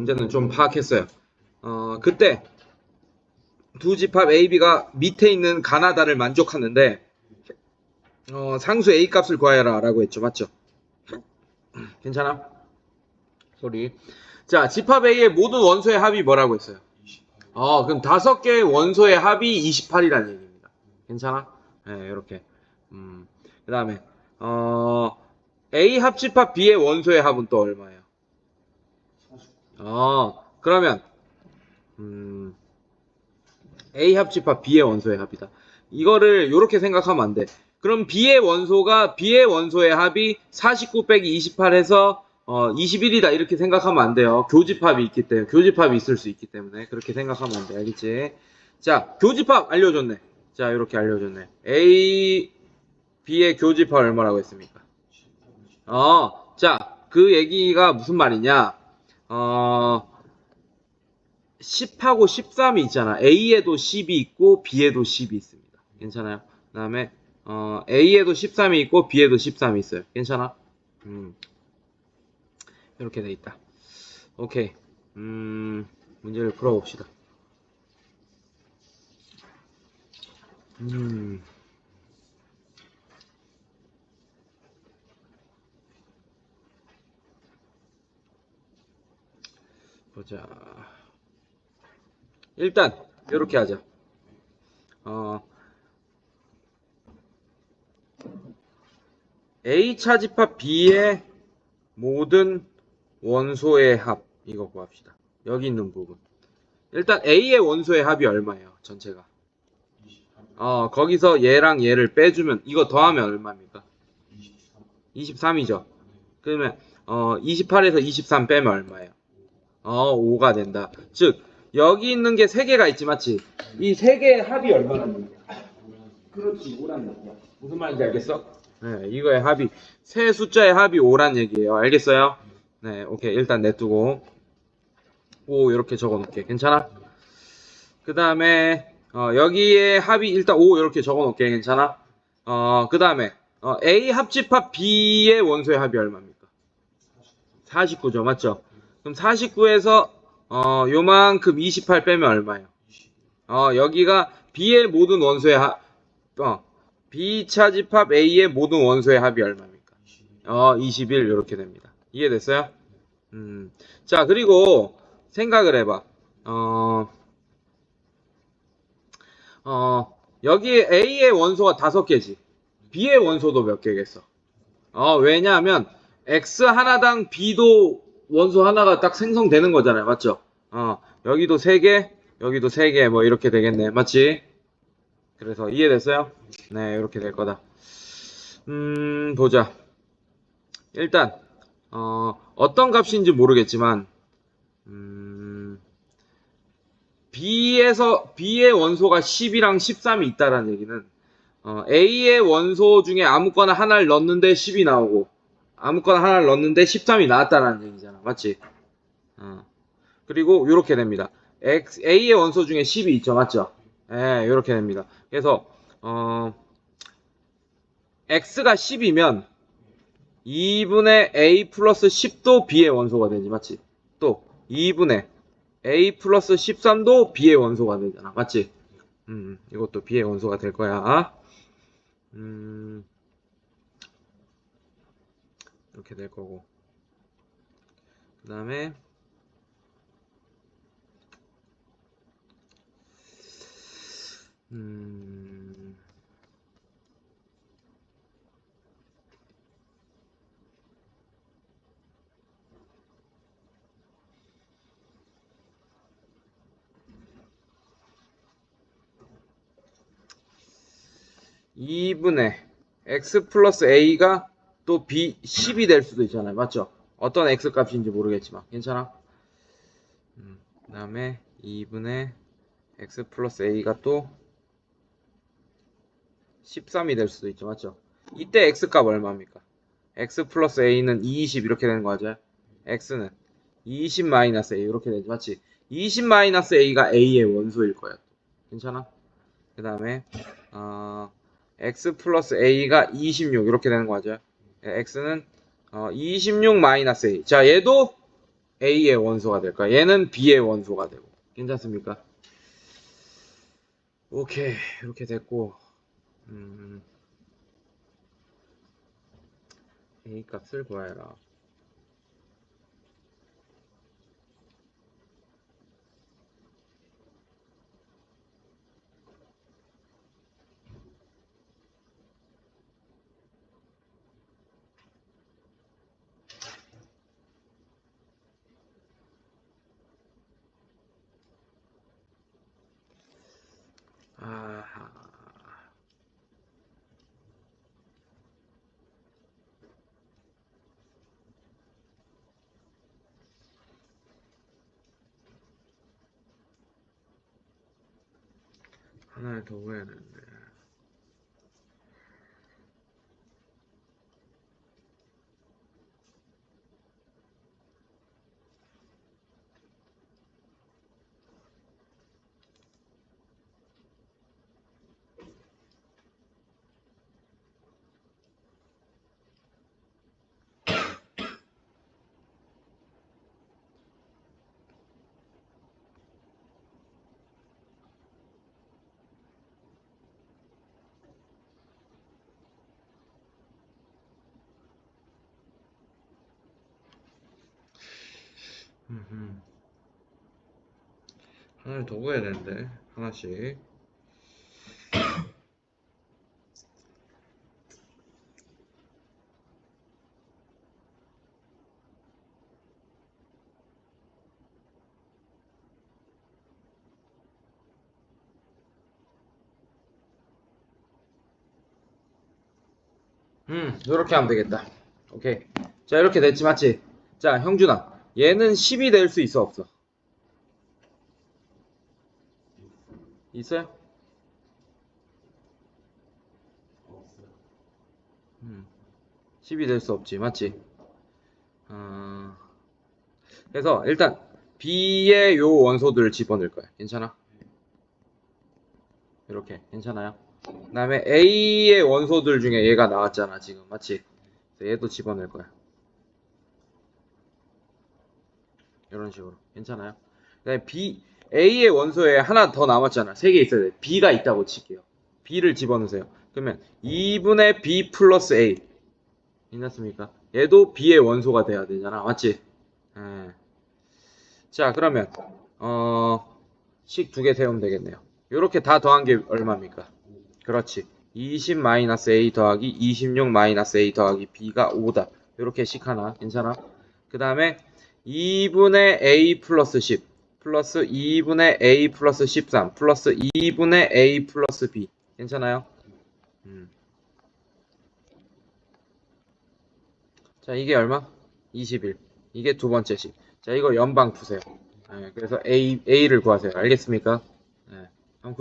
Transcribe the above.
문제는 좀 파악했어요. 어, 그때 두 집합 A, B가 밑에 있는 가나다를 만족하는데 어, 상수 A 값을 구하여라 라고 했죠. 맞죠? 괜찮아? 소리. 자, 집합 A의 모든 원소의 합이 뭐라고 했어요? 어, 그럼 다섯 개의 원소의 합이 28이라는 얘기입니다. 괜찮아? 네, 이렇게. 음, 그 다음에, 어, A 합집합 B의 원소의 합은 또 얼마예요? 어, 그러면, 음, A 합집합 B의 원소의 합이다. 이거를 이렇게 생각하면 안 돼. 그럼 B의 원소가 B의 원소의 합이 49 빼기 28 해서 어, 21이다 이렇게 생각하면 안 돼요. 교집합이 있기 때문에 교집합이 있을 수 있기 때문에 그렇게 생각하면 안 돼. 알겠지? 자, 교집합 알려줬네. 자, 이렇게 알려줬네. A B의 교집합 얼마라고 했습니까? 어, 자, 그 얘기가 무슨 말이냐? 어, 10하고 13이 있잖아. A에도 10이 있고 B에도 10이 있습니다. 괜찮아요? 그 다음에 어, A에도 13이 있고 B에도 13이 있어요. 괜찮아? 음. 이렇게 돼 있다. 오케이. 음, 문제를 풀어봅시다. 음. 보자. 일단 이렇게 하자. 어, A 차집합 B의 모든 원소의 합 이거 구합시다. 여기 있는 부분. 일단 A의 원소의 합이 얼마예요? 전체가. 어, 거기서 얘랑 얘를 빼주면 이거 더하면 얼마입니까? 23이죠. 그러면 어, 28에서 23 빼면 얼마예요? 어, 5가 된다. 즉 여기 있는 게 3개가 있지 맞지? 이 3개의 합이 얼마나 그렇지 5란 얘기야. 무슨 말인지 알겠어? 네, 이거의 합이 세 숫자의 합이 5란 얘기예요. 알겠어요? 네, 오케이. 일단 냅두고 5 이렇게 적어 놓을게. 괜찮아? 그 다음에 어, 여기에 합이 일단 5 이렇게 적어 놓을게. 괜찮아? 어, 그 다음에 어, A 합집합 B의 원소의 합이 얼마입니까? 49죠. 맞죠? 그럼 49에서 어, 요만큼 28 빼면 얼마예요? 어, 여기가 B의 모든 원소의 합, 어, B 차집합 A의 모든 원소의 합이 얼마입니까? 어, 21 이렇게 됩니다. 이해됐어요? 음. 자, 그리고 생각을 해봐. 어, 어, 여기 A의 원소가 다섯 개지. B의 원소도 몇 개겠어? 어, 왜냐하면 X 하나당 B도 원소 하나가 딱 생성되는 거잖아요. 맞죠? 어, 여기도 세 개, 여기도 세 개, 뭐 이렇게 되겠네. 맞지? 그래서 이해됐어요? 네, 이렇게 될 거다. 음, 보자. 일단, 어, 어떤 값인지 모르겠지만, 음, B에서, B의 원소가 10이랑 13이 있다라는 얘기는, 어, A의 원소 중에 아무거나 하나를 넣었는데 10이 나오고, 아무거나 하나를 넣었는데 13이 나왔다는 얘기잖아. 맞지? 어. 그리고 이렇게 됩니다. X, A의 원소 중에 10이 있죠. 맞죠? 예, 이렇게 됩니다. 그래서, 어, X가 10이면 2분의 A 플러스 10도 B의 원소가 되지. 맞지? 또 2분의 A 플러스 13도 B의 원소가 되잖아. 맞지? 음, 이것도 B의 원소가 될 거야. 음, 이렇게 될 거고. 그 다음에, 음, 이분의 x 플러스 a가 또 b 10이 될 수도 있잖아요. 맞죠? 어떤 x 값인지 모르겠지만 괜찮아? 음, 그 다음에 2분의 x 플러스 a가 또 13이 될 수도 있죠. 맞죠? 이때 x 값 얼마입니까? x 플러스 a는 20 이렇게 되는 거죠. x는 20 마이너스 a 이렇게 되지. 맞지? 20 마이너스 a가 a의 원소일 거야. 괜찮아? 그 다음에 어, x 플러스 a가 26 이렇게 되는 거죠. X는 어, 26 마이너스 a. 자, 얘도 A의 원소가 될까요? 얘는 B의 원소가 되고. 괜찮습니까? 오케이. 이렇게 됐고. 음, A 값을 구하여라. 하나를 더 구해야 되는데. 하나를 더 구해야 되는데 하나씩. 음 이렇게 하면 되겠다. 오케이. 자 이렇게 됐지 맞지? 자 형준아 얘는 10이 될 수 있어 없어 있어요? 음, 10이 될 수 없지, 맞지? 어, 그래서 일단 B의 요 원소들을 집어넣을 거야. 괜찮아? 이렇게 괜찮아요? 그 다음에 A의 원소들 중에 얘가 나왔잖아, 지금. 맞지? 얘도 집어넣을 거야. 이런 식으로. 괜찮아요? 그 다음에 B, A의 원소에 하나 더 남았잖아. 세개 있어야 돼. B가 있다고 칠게요. B를 집어넣으세요. 그러면 2분의 B 플러스 A. 괜찮습니까? 얘도 B의 원소가 돼야 되잖아. 맞지? 예. 자, 그러면, 어, 식 두 개 세우면 되겠네요. 요렇게 다 더한 게 얼마입니까? 그렇지. 20 마이너스 A 더하기 26 마이너스 A 더하기 B가 5다. 요렇게 식 하나. 괜찮아? 그 다음에 2분의 A 플러스 10. 플러스 2분의 A 플러스 13 플러스 2분의 A 플러스 B 괜찮아요? 음. 자 이게 얼마? 21 이게 두 번째 식. 자 이거 연방 푸세요. 네, 그래서 A, A를 구하세요. 알겠습니까?